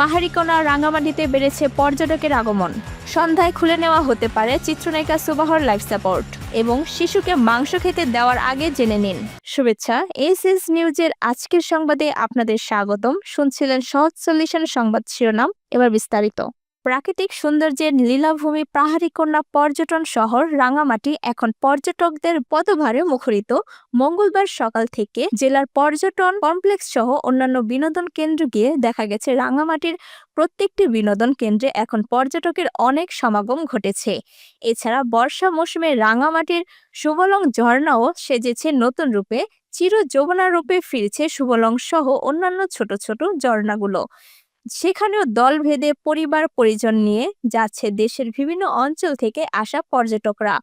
পাহাড়িকোনা রাঙামাটিতে বেড়েছে পর্যটকের আগমন। সন্ধ্যায় খুলে নেওয়া হতে পারে চিত্রনায়িকা সুবাহর লাইফ সাপোর্ট এবং শিশুকে মাংস খেতে দেওয়ার আগে জেনে নিন। শুভেচ্ছা এস এস নিউজের আজকের সংবাদে আপনাদের স্বাগতম। শুনছিলেন সহজ সলিউশন সংবাদ শিরোনাম, এবার বিস্তারিত। প্রাকৃতিক সৌন্দর্যের লীলাভূমি পাহাড়িকন্যা পর্যটন শহর রাঙামাটি এখন পর্যটকদের পদভারে মুখরিত। মঙ্গলবার সকাল থেকে জেলার পর্যটন কমপ্লেক্স সহ অন্যান্য বিনোদন কেন্দ্র গিয়ে দেখা গেছে রাঙামাটির প্রত্যেকটি বিনোদন কেন্দ্রে এখন পর্যটকের অনেক সমাগম ঘটেছে। এছাড়া বর্ষা মৌসুমে রাঙামাটির সুবলং ঝর্ণাও সেজেছে নতুন রূপে। চির যৌবনা রূপে ফিরছে সুবলং সহ অন্যান্য ছোট ছোট ঝর্ণাগুলো। সেখানেও দল ভেদে পরিবার পরিজন নিয়ে যাচ্ছে দেশের বিভিন্ন অঞ্চল থেকে আসা পর্যটকরা।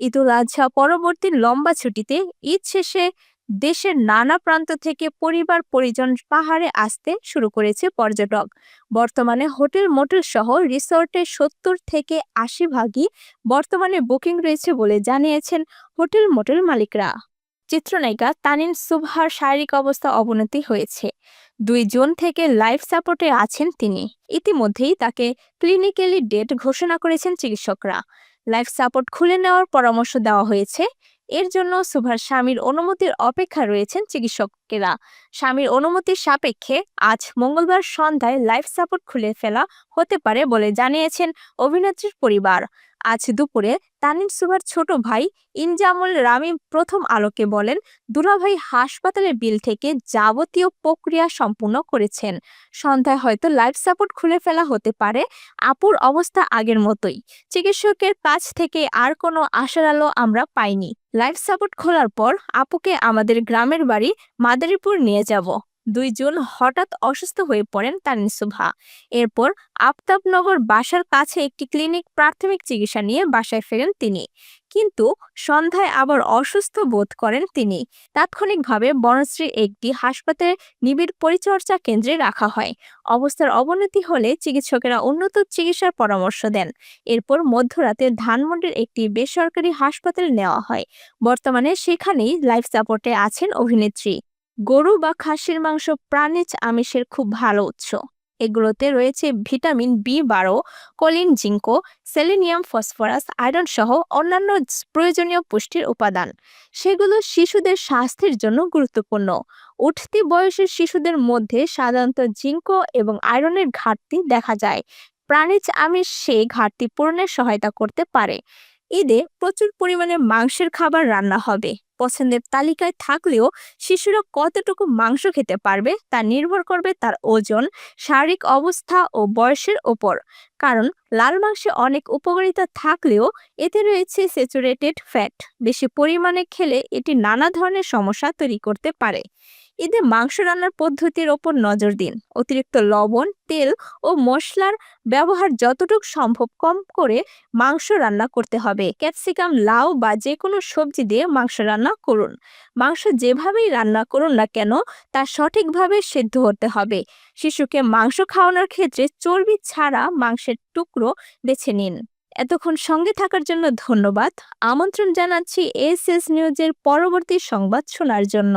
ঈদুল আজহা পরবর্তী লম্বা ছুটিতে ঈদ শেষে দেশের নানা প্রান্ত থেকে পরিবার পরিজন পাহাড়ে আসতে শুরু করেছে পর্যটক। বর্তমানে হোটেল, মোটেল সহ রিসোর্টে সত্তর থেকে আশি ভাগই বর্তমানে বুকিং রয়েছে বলে জানিয়েছেন হোটেল, মোটেল মালিকরা। চিত্রনায়িকা তানিন সুবহার শারীরিক অবস্থা অবনতি হয়েছে। দুই জুন থেকে লাইফ সাপোর্টে আছেন তিনি। ইতিমধ্যেই তাকে ক্লিনিক্যালি ডেট ঘোষণা করেছেন চিকিৎসকরা। লাইফ সাপোর্ট খুলে নেওয়ার পরামর্শ দেওয়া হয়েছে। এর জন্য সুভার স্বামীর অনুমতির অপেক্ষা রয়েছেন চিকিৎসকেরা। স্বামীর অনুমতির সাপেক্ষে আজ মঙ্গলবার সন্ধ্যায় লাইফ সাপোর্ট খুলে ফেলা হতে পারে বলে জানিয়েছেন অভিনেত্রীর পরিবার। আজ দুপুরে। তানিম সুভার ছোট ভাই ইনজামুল রামিম প্রথম আলোকে বলেন, দুলাভাই হাসপাতালের বিল থেকে যাবতীয় প্রক্রিয়া সম্পূর্ণ করেছেন। সন্ধ্যায় হয়তো লাইফ সাপোর্ট খুলে ফেলা হতে পারে। আপুর অবস্থা আগের মতোই। চিকিৎসকের কাছ থেকে আর কোনো আশার আলো আমরা পাইনি। লাইফ সাপোর্ট খোলার পর আপুকে আমাদের গ্রামের বাড়ি মাদারীপুর নিয়ে যাব। দুই জুন হঠাৎ অসুস্থ হয়ে পড়েন তানিন সুভা। এরপর আফতাবনগর বাসার কাছে একটি ক্লিনিক প্রাথমিক চিকিৎসা নিয়ে বাসায় ফেরেন তিনি। কিন্তু সন্ধ্যায় আবার অসুস্থ বোধ করেন তিনি। তাৎক্ষণিকভাবে বনশ্রী একটি হাসপাতালে নিবিড় পরিচর্যা কেন্দ্রে রাখা হয়। অবস্থার অবনতি হলে চিকিৎসকেরা উন্নত চিকিৎসার পরামর্শ দেন। এরপর মধ্যরাতে ধানমন্ডির একটি বেসরকারি হাসপাতালে নেওয়া হয়। বর্তমানে সেখানেই লাইফ সাপোর্টে আছেন অভিনেত্রী। গরু বা খাসির মাংস প্রাণীজ আমিষের খুব ভালো উৎস। এগুলোতে রয়েছে ভিটামিন বি বারো, কলিন জিঙ্কো, সেলেনিয়াম ফসফরাস, আয়রন সহ অন্যান্য প্রয়োজনীয় পুষ্টির উপাদান। সেগুলো শিশুদের স্বাস্থ্যের জন্য গুরুত্বপূর্ণ। উঠতি বয়সের শিশুদের মধ্যে সাধারণত জিঙ্কো এবং আয়রনের ঘাটতি দেখা যায়। প্রাণীজ আমিষ সেই ঘাটতি পূরণের সহায়তা করতে পারে। ঈদে প্রচুর পরিমাণে মাংসের খাবার রান্না হবে। পছন্দের তালিকায় থাকলেও শিশুরা কতটুকু মাংস খেতে পারবে তা নির্ভর করবে তার ওজন, শারীরিক অবস্থা ও বয়সের ওপর। কারণ লাল মাংসে অনেক উপকারিতা থাকলেও এতে রয়েছে স্যাচুরেটেড ফ্যাট বেশি পরিমাণে খেলে এটি নানা ধরনের সমস্যা তৈরি করতে পারে। ঈদে মাংস রান্নার পদ্ধতির ওপর নজর দিন। অতিরিক্ত লবণ, তেল ও মশলার ব্যবহার যতটুকু সম্ভব কম করে মাংস রান্না করতে হবে। ক্যাপসিকাম, লাউ বা যে কোনো সবজি দিয়ে মাংস রান্না করুন। মাংস যেভাবেই রান্না করুন না কেন, তা সঠিকভাবে সেদ্ধ হতে হবে। শিশুকে মাংস খাওয়ানোর ক্ষেত্রে চর্বি ছাড়া মাংসের টুকরো বেছে নিন। এতক্ষণ সঙ্গে থাকার জন্য ধন্যবাদ। আমন্ত্রণ জানাচ্ছি এস এস নিউজের পরবর্তী সংবাদ শোনার জন্য।